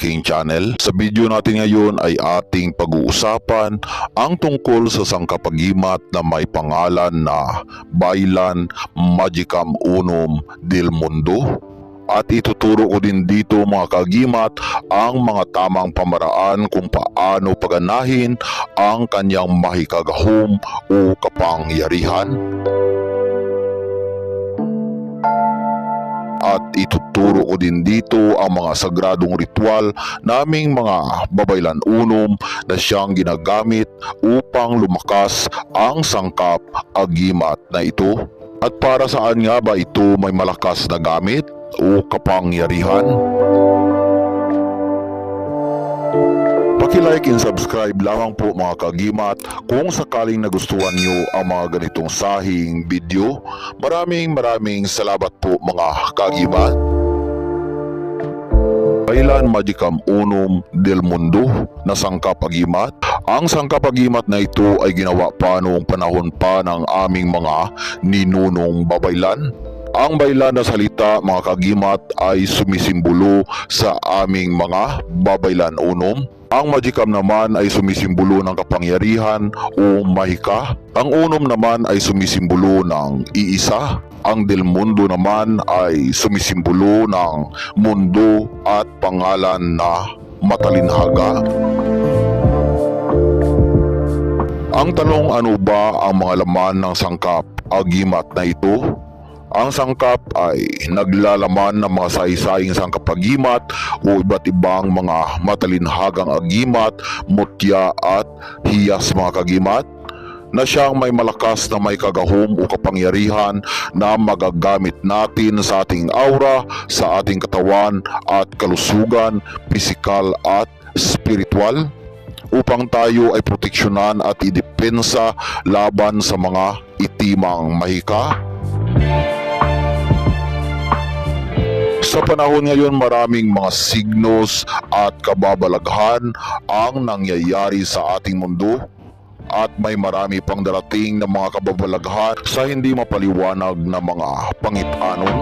aking channel. Sa video natin ngayon ay ating pag-uusapan ang tungkol sa sangkapagimat na may pangalan na Bailan Magicam Unum del Mundo. At ituturo ko din dito mga kagimat ang mga tamang pamaraan kung paano paganahin ang kanyang mahikagahom o kapangyarihan. Ituturo ko din dito ang mga sagradong ritual naming mga babaylan unom na siyang ginagamit upang lumakas ang sangkap agimat na ito. At para saan nga ba ito may malakas na gamit o kapangyarihan? Paki-like and subscribe lamang po mga kagimat kung sakaling nagustuhan nyo ang mga ganitong sahing video. Maraming maraming salamat po mga kagimat. Bailan Magicam Unum del Mundo na sangkapagimat. Ang sangkapagimat na ito ay ginawa pa noong panahon pa ng aming mga ninunong babaylan. Ang baylan na salita mga kagimat ay sumisimbolo sa aming mga babaylan unom. Ang magicam naman ay sumisimbolo ng kapangyarihan o mahika. Ang unom naman ay sumisimbolo ng iisa. Ang del mundo naman ay sumisimbolo ng mundo at pangalan na matalinhaga. Ang tanong ano ba ang mga laman ng sangkap agimat na ito? Ang sangkap ay naglalaman ng mga saysaying sangkapagimat o iba't ibang mga matalinhagang agimat, mutya at hiyas mga kagimat na siyang may malakas na may kagahom o kapangyarihan na magagamit natin sa ating aura, sa ating katawan at kalusugan, pisikal at spiritual upang tayo ay proteksyonan at idepensa laban sa mga itimang mahika. Sa panahon ngayon maraming mga signos at kababalaghan ang nangyayari sa ating mundo at may marami pang darating na mga kababalaghan sa hindi mapaliwanag na mga pangitanon.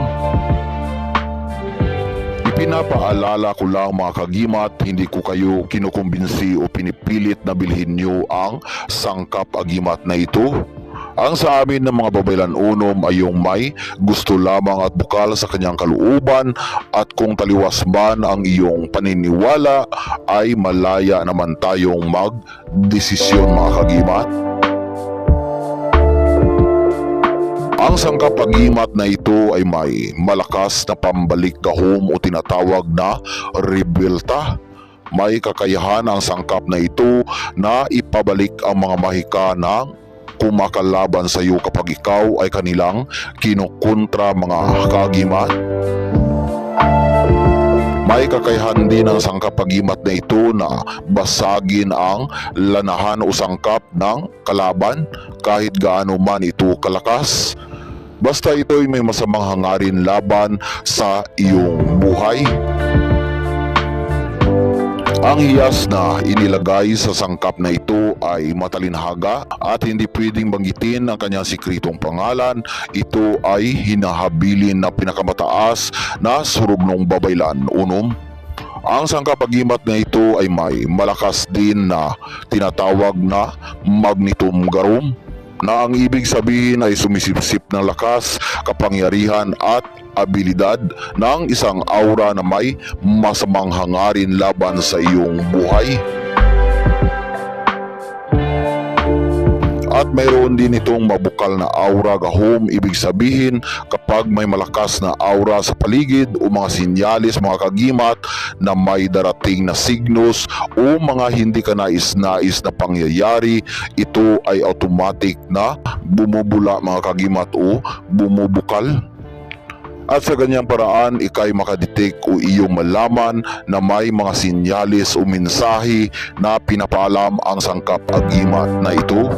Ipinapaalala ko lang mga kagimat, hindi ko kayo kinukumbinsi o pinipilit na bilhin nyo ang sangkap agimat na ito. Ang sa amin ng mga babaylan unom ay yung may gusto lamang at bukal sa kanyang kalooban at kung taliwas man ang iyong paniniwala ay malaya naman tayong magdesisyon mga kagimat. Ang sangkapagimat na ito ay may malakas na pambalik gahom o tinatawag na rebelta. May kakayahan ang sangkap na ito na ipabalik ang mga mahika ng kumakalaban sa iyo kapag ikaw ay kanilang kinukontra mga kagimat. May kakayahan din ang sangkapagimat na ito na basagin ang lanahan o sangkap ng kalaban kahit gaano man ito kalakas. Basta ito'y may masamang hangarin laban sa iyong buhay. Ang hiyas na inilagay sa sangkap na ito ay matalinhaga at hindi pwedeng banggitin ang kanyang sikritong pangalan. Ito ay hinahabilin na pinakamataas na surugnong babaylan unom. Ang sangkapagimat na ito ay may malakas din na tinatawag na magnetum garum na ang ibig sabihin ay sumisipsip ng lakas, kapangyarihan at abilidad ng isang aura na may masamang hangarin laban sa iyong buhay. At mayroon din itong mabukal na aura gahom, ibig sabihin kapag may malakas na aura sa paligid o mga sinyalis, mga kagimat na may darating na signos o mga hindi ka nais-nais na pangyayari, ito ay automatic na bumubula mga kagimat o bumubukal. At sa ganyang paraan, ikay makadetect o iyong malaman na may mga sinyalis o mensahe na pinapaalam ang sangkap agimat na ito.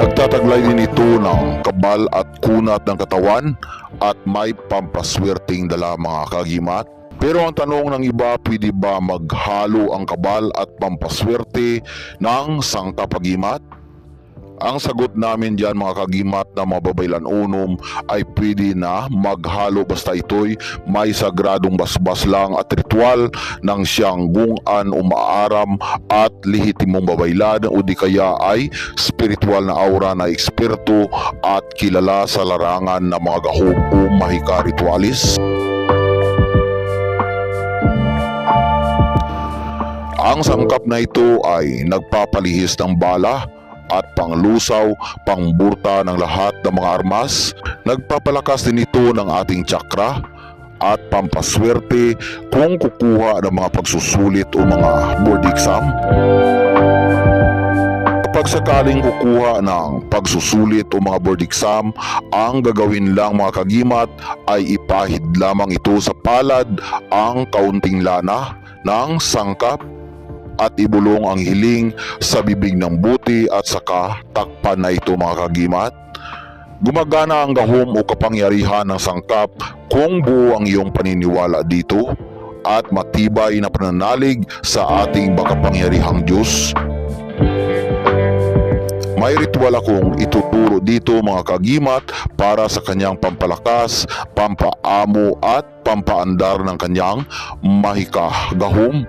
Nagtataglay din ito ng kabal at kunat ng katawan at may pampaswerteng dala mga kagimat. Pero ang tanong ng iba, pwede ba maghalo ang kabal at pampaswerte ng sangkapagimat? Ang sagot namin dyan mga kagimat na mga babaylan unom ay pwede na maghalo basta ito'y may sagradong basbas lang at ritual ng siyang gungan umaaram at lehitimong babaylan o di kaya ay spiritual na aura na eksperto at kilala sa larangan ng mga gahom o mahika ritualis. Ang sangkap na ito ay nagpapalihis ng bala at panglusaw, pangburta ng lahat ng mga armas. Nagpapalakas din ito ng ating chakra at pampaswerte kung kukuha ng mga pagsusulit o mga board exam. Kapag sakaling kukuha ng pagsusulit o mga board exam, ang gagawin lang mga kagimat ay ipahid lamang ito sa palad ang kaunting lana ng sangkap at ibulong ang hiling sa bibig ng buti at saka takpan na ito mga kagimat. Gumagana ang gahom o kapangyarihan ng sangkap kung buo ang iyong paniniwala dito at matibay na pananalig sa ating makapangyarihang Diyos. May ritual akong ituturo dito mga kagimat para sa kanyang pampalakas, pampaamo at pampaandar ng kanyang mahika gahom.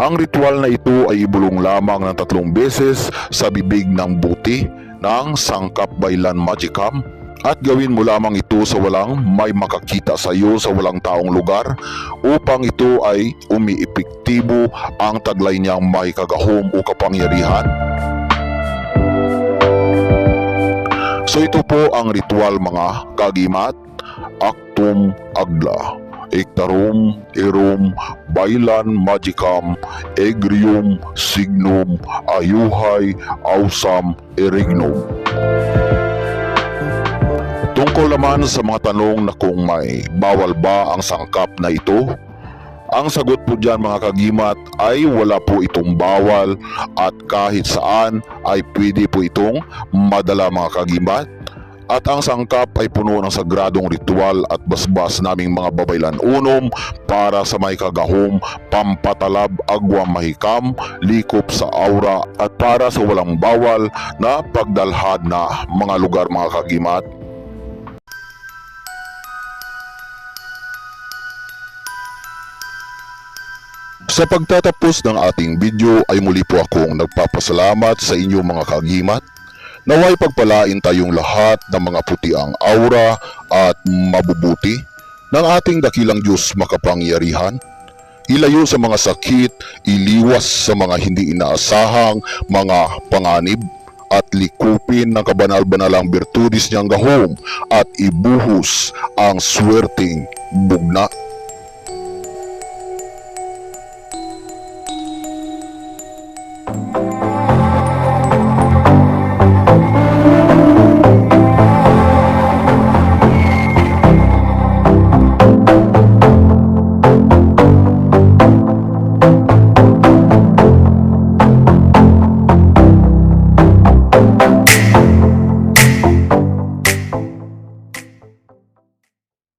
Ang ritual na ito ay ibulong lamang ng tatlong beses sa bibig ng buti ng sangkap baylan magicam at gawin mo lamang ito sa walang may makakita sa iyo sa walang taong lugar upang ito ay umiepektibo ang taglay niyang may kagahom o kapangyarihan. So ito po ang ritual mga kagimat, Actum Agla. Ektarum, Erum, Bailan, Magicam, Egrium, Signum, Ayuhay, Ausam, Erignum. Tungkol naman sa mga tanong na kung may bawal ba ang sangkap na ito, ang sagot po dyan mga kagimat ay wala po itong bawal at kahit saan ay pwede po itong madala mga kagimat. At ang sangkap ay puno ng sagradong ritual at basbas naming mga babaylan unom para sa may kagahom, pampatalab, agwam mahikam, likop sa aura at para sa walang bawal na pagdalhad na mga lugar mga kagimat. Sa pagtatapos ng ating video ay muli po akong nagpapasalamat sa inyong mga kagimat Naway pagpalain tayong lahat ng mga putiang aura at mabubuti ng ating dakilang Diyos makapangyarihan. Ilayo sa mga sakit, iliwas sa mga hindi inaasahang mga panganib at likupin ng kabanal-banalang birtudis niyang gahom at ibuhos ang swerting bugna.